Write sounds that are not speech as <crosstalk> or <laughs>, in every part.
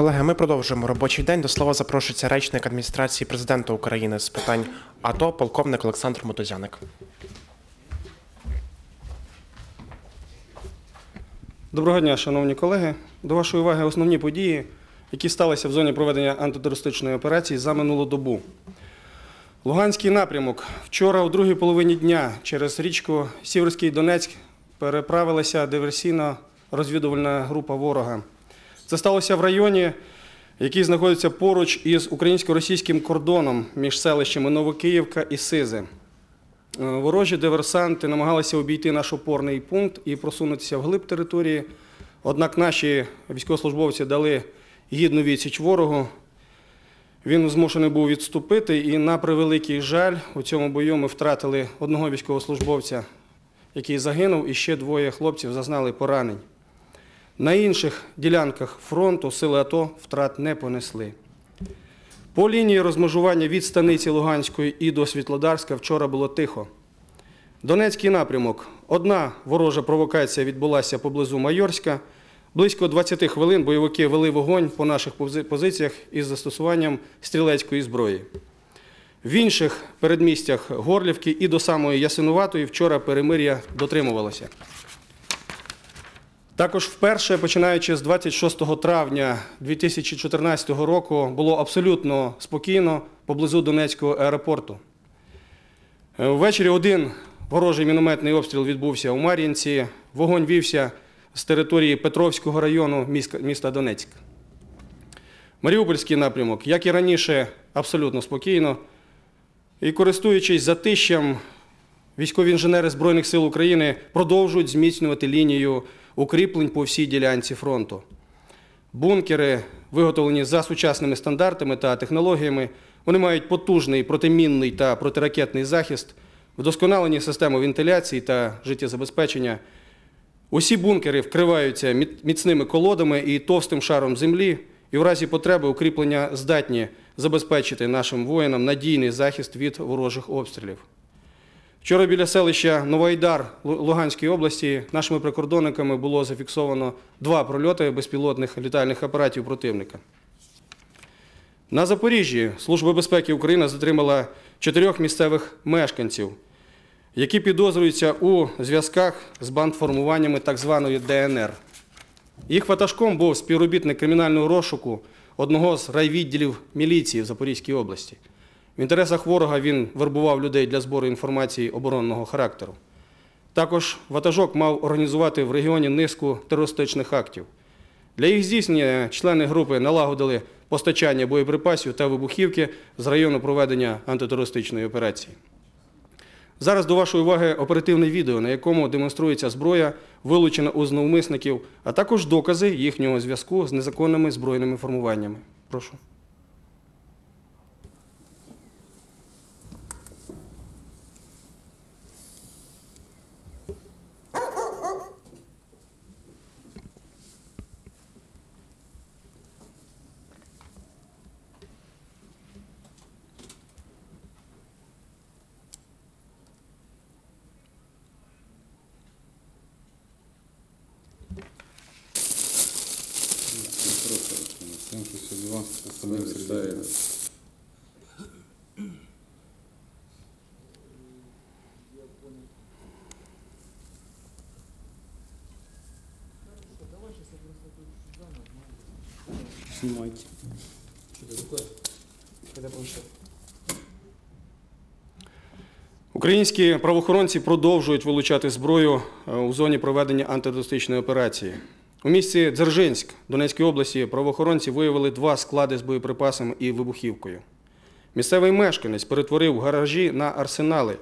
Колеги, ми продовжуємо робочий день. До слова запрошується речник адміністрації президента України з питань АТО, полковник Олександр Мотузяник. Доброго дня, шановні колеги. До вашої уваги основні події, які сталися в зоні проведення антитерористичної операції за минулу добу. Луганський напрямок. Вчора, у другій половині дня, через річку Сіверський Донецьк переправилася диверсійно-розвідувальна група ворога. Це сталося в районі, який знаходиться поруч із українсько-російським кордоном між селищами Новокиївка і Сизи. Е, Ворожі диверсанти намагалися обійти наш опорний пункт і просунутися вглиб території. Однак наші військовослужбовці дали гідну відсіч ворогу. Він змушений був відступити, і на превеликий жаль, у цьому бою ми втратили одного військовослужбовця, який загинув, і ще двоє хлопців зазнали поранень. На інших ділянках фронту сили АТО втрат не понесли. По лінії розмежування від станиці Луганської і до Світлодарська вчора було тихо. Донецький напрямок. Одна ворожа провокація відбулася поблизу Майорська. Близько 20 хвилин бойовики вели вогонь по наших позиціях із застосуванням стрілецької зброї. В інших передмістях Горлівки і до самої Ясинуватої вчора перемир'я дотримувалося. Також вперше, починаючи з 26 травня 2014 року, було абсолютно спокійно поблизу Донецького аеропорту. Е, Ввечері один ворожий мінометний обстріл відбувся у Мар'їнці. Вогонь вівся з території Петровського району міста- Донецьк. Маріупольський напрямок, як і раніше, абсолютно спокійно. І користуючись затищем, військові інженери Збройних сил України продовжують зміцнювати лінію укріплень по всій ділянці фронту. Бункери, виготовлені за сучасними стандартами та технологіями, вони мають потужний протимінний та протиракетний захист, вдосконалені системи вентиляції та життєзабезпечення. Усі бункери вкриваються міцними колодами і товстим шаром землі, і в разі потреби укріплення здатні забезпечити нашим воїнам надійний захист від ворожих обстрілів. Вчора біля селища Новоайдар Луганської області нашими прикордонниками було зафіксовано два прольоти безпілотних літальних апаратів противника. На Запоріжжі Служба безпеки України затримала чотирьох місцевих мешканців, які підозрюються у зв'язках з бандформуваннями так званої ДНР. Їх ватажком був співробітник кримінального розшуку одного з райвідділів міліції в Запорізькій області. В інтересах ворога він вербував людей для збору інформації оборонного характеру. Також ватажок мав організувати в регіоні низку терористичних актів. Для їх здійснення члени групи налагодили постачання боєприпасів та вибухівки з району проведення антитерористичної операції. Зараз до вашої уваги оперативне відео, на якому демонструється зброя, вилучена у зловмисників, а також докази їхнього зв'язку з незаконними збройними формуваннями. Прошу. Снимайте. Українські правоохоронці продовжують вилучати зброю е, у зоні проведення антитерористичної операції. У місті Дзержинськ Донецької області правоохоронці виявили два склади з боєприпасами і вибухівкою. Місцевий мешканець перетворив гаражі на арсенали.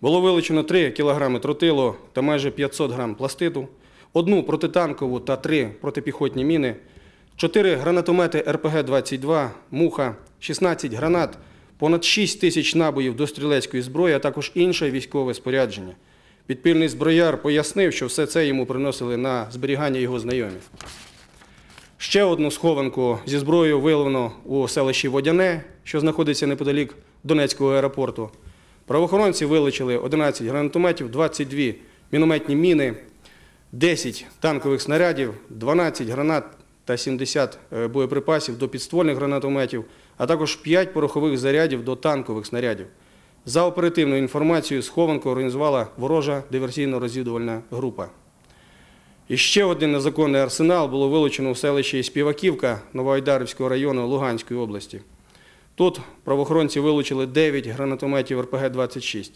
Було вилучено 3 кілограми тротилу та майже 500 грам пластиту, одну протитанкову та три протипіхотні міни, 4 гранатомети РПГ-22, муха, 16 гранат, понад 6 тисяч набоїв до стрілецької зброї, а також інше військове спорядження. Підпільний зброяр пояснив, що все це йому приносили на зберігання його знайомі. Ще одну схованку зі зброєю виявлено у селищі Водяне, що знаходиться неподалік Донецького аеропорту. Правоохоронці вилучили 11 гранатометів, 22 мінометні міни, 10 танкових снарядів, 12 гранат та 70 е, боєприпасів до підствольних гранатометів, а також 5 порохових зарядів до танкових снарядів. За оперативною інформацією, схованку організувала ворожа диверсійно-розвідувальна група. І ще один незаконний арсенал було вилучено у селищі Співаківка Новоайдарівського району Луганської області. Тут правоохоронці вилучили 9 гранатометів РПГ-26,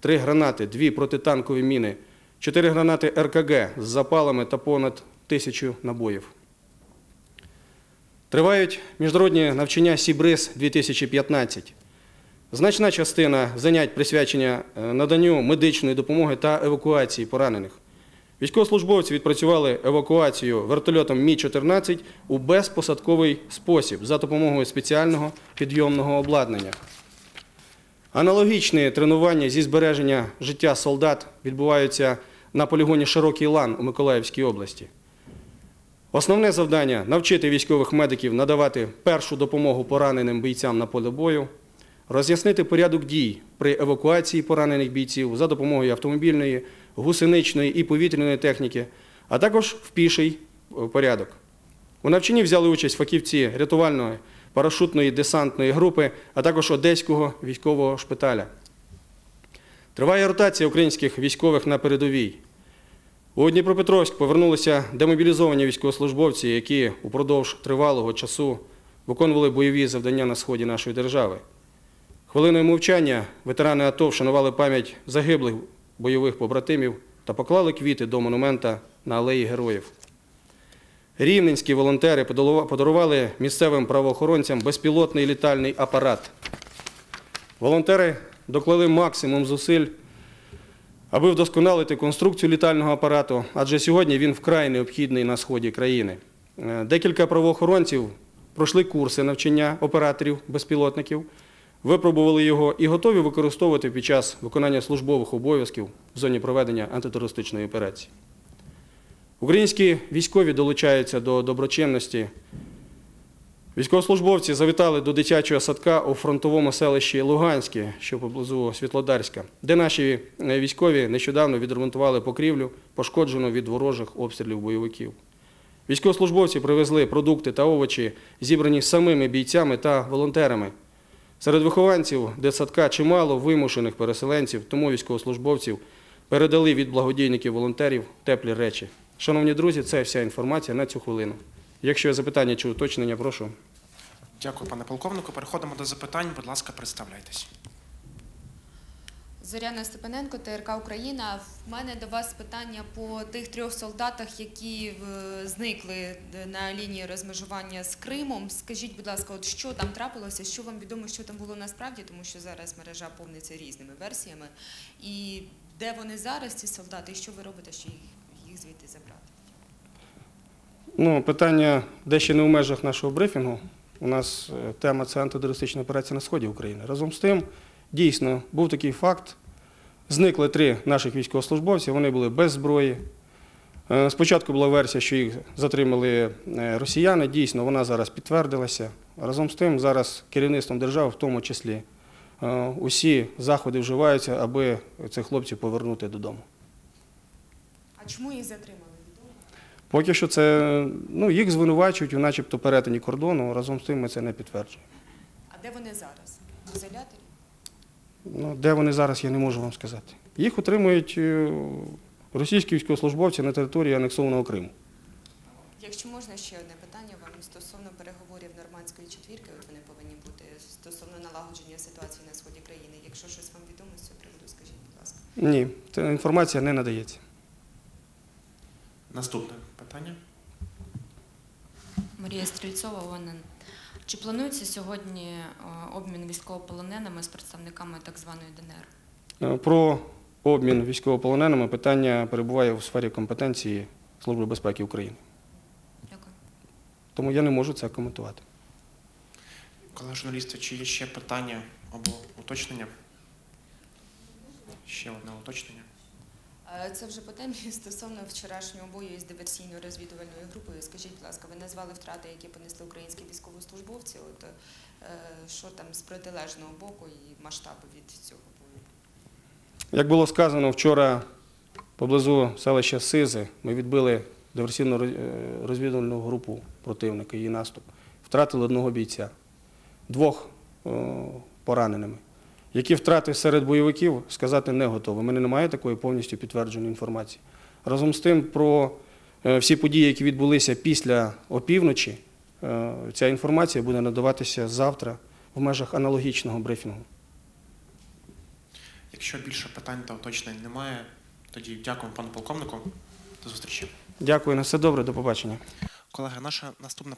3 гранати, 2 протитанкові міни, 4 гранати РКГ з запалами та понад тисячу набоїв. Тривають міжнародні навчання Сібриз-2015. Значна частина занять присвячення е, наданню медичної допомоги та евакуації поранених. Військовослужбовці відпрацювали евакуацію вертольотом Мі-14 у безпосадковий спосіб за допомогою спеціального підйомного обладнання. Аналогічні тренування зі збереження життя солдат відбуваються на полігоні Широкий Лан у Миколаївській області. Основне завдання навчити військових медиків надавати першу допомогу пораненим бійцям на полі бою, роз'яснити порядок дій при евакуації поранених бійців за допомогою автомобільної, гусеничної і повітряної техніки, а також в піший е, порядок. У навчанні взяли участь фахівці рятувальної, парашутної десантної групи, а також Одеського військового шпиталя. Триває ротація українських військових на передовій. У Дніпропетровськ повернулися демобілізовані військовослужбовці, які упродовж тривалого часу виконували бойові завдання на сході нашої держави. Хвилиною мовчання ветерани АТО вшанували пам'ять загиблих бойових побратимів та поклали квіти до монумента на алеї героїв. Рівненські волонтери подарували місцевим правоохоронцям безпілотний літальний апарат. Волонтери доклали максимум зусиль, аби вдосконалити конструкцію літального апарату, адже сьогодні він вкрай необхідний на сході країни. Е, Декілька правоохоронців пройшли курси навчання операторів безпілотників, випробували його і готові використовувати під час виконання службових обов'язків в зоні проведення антитерористичної операції. Українські військові долучаються до доброчинності. Військовослужбовці завітали до дитячого садка у фронтовому селищі Луганське, що поблизу Світлодарська, де наші е, військові нещодавно відремонтували покрівлю, пошкоджену від ворожих обстрілів бойовиків. Військовослужбовці привезли продукти та овочі, зібрані самими бійцями та волонтерами. Серед вихованців дитсадка чимало вимушених переселенців, тому військовослужбовців передали від благодійників волонтерів теплі речі. Шановні друзі, це вся інформація на цю хвилину. Якщо є запитання чи уточнення, прошу. Дякую, пане полковнику. Переходимо до запитань. Будь ласка, представляйтесь. Зоряна Степаненко, ТРК Україна. В мене до вас питання по тих трьох солдатах, які е, зникли е, на лінії розмежування з Кримом. Скажіть, будь ласка, от що там трапилося? Що вам відомо, що там було насправді, тому що зараз мережа повниться різними версіями. І де вони зараз, ці солдати, і що ви робите, щоб їх, їх звідти забрати? Ну, питання дещо не в межах нашого брифінгу. У нас е, тема це антитерористична операція на сході України. Разом з тим, дійсно, був такий факт. Зникли три наших військовослужбовців, вони були без зброї. Е, Спочатку була версія, що їх затримали е, росіяни. Дійсно, вона зараз підтвердилася. Разом з тим, зараз керівництвом держави, в тому числі, е, усі заходи вживаються, аби цих хлопців повернути додому. А чому їх затримали? Поки що це ну, їх звинувачують у начебто перетині кордону, разом з тим ми це не підтверджуємо. А де вони зараз? В ізоляторі? Ну, де вони зараз, я не можу вам сказати. Їх отримують е, російські військовослужбовці на території анексованого Криму. Якщо можна ще одне питання вам стосовно переговорів нормандської четвірки, от вони повинні бути стосовно налагодження ситуації на сході країни. Якщо щось вам відомо з цього приводу, скажіть, будь ласка. Ні, ця інформація не надається. Наступне питання. Марія Стрільцова, ОНН. Чи планується сьогодні е, обмін військовополоненими з представниками так званої ДНР? Е, Про обмін військовополоненими питання перебуває у сфері компетенції Служби безпеки України. Дякую. Тому я не можу це коментувати. Колеги журналісти, чи є ще питання або уточнення? Ще одне уточнення. Е, Це вже по темі <laughs> стосовно вчорашнього бою із диверсійно-розвідувальною групою. Скажіть, будь ласка, ви назвали втрати, які понесли українські військовослужбовці. От е, що там з протилежного боку і масштаби від цього бою? Як було сказано вчора поблизу селища Сизи, ми відбили диверсійно-розвідувальну групу противника, її наступ. Втратили одного бійця, двох е, пораненими. Які втрати серед бойовиків, сказати не готові. У мене немає такої повністю підтвердженої інформації. Разом з тим, про е, всі події, які відбулися після опівночі, е, ця інформація буде надаватися завтра в межах аналогічного брифінгу. Якщо більше питань та уточнень немає, тоді дякуємо пану полковнику. До зустрічі. Дякую на все добре, до побачення. Колеги, наша наступна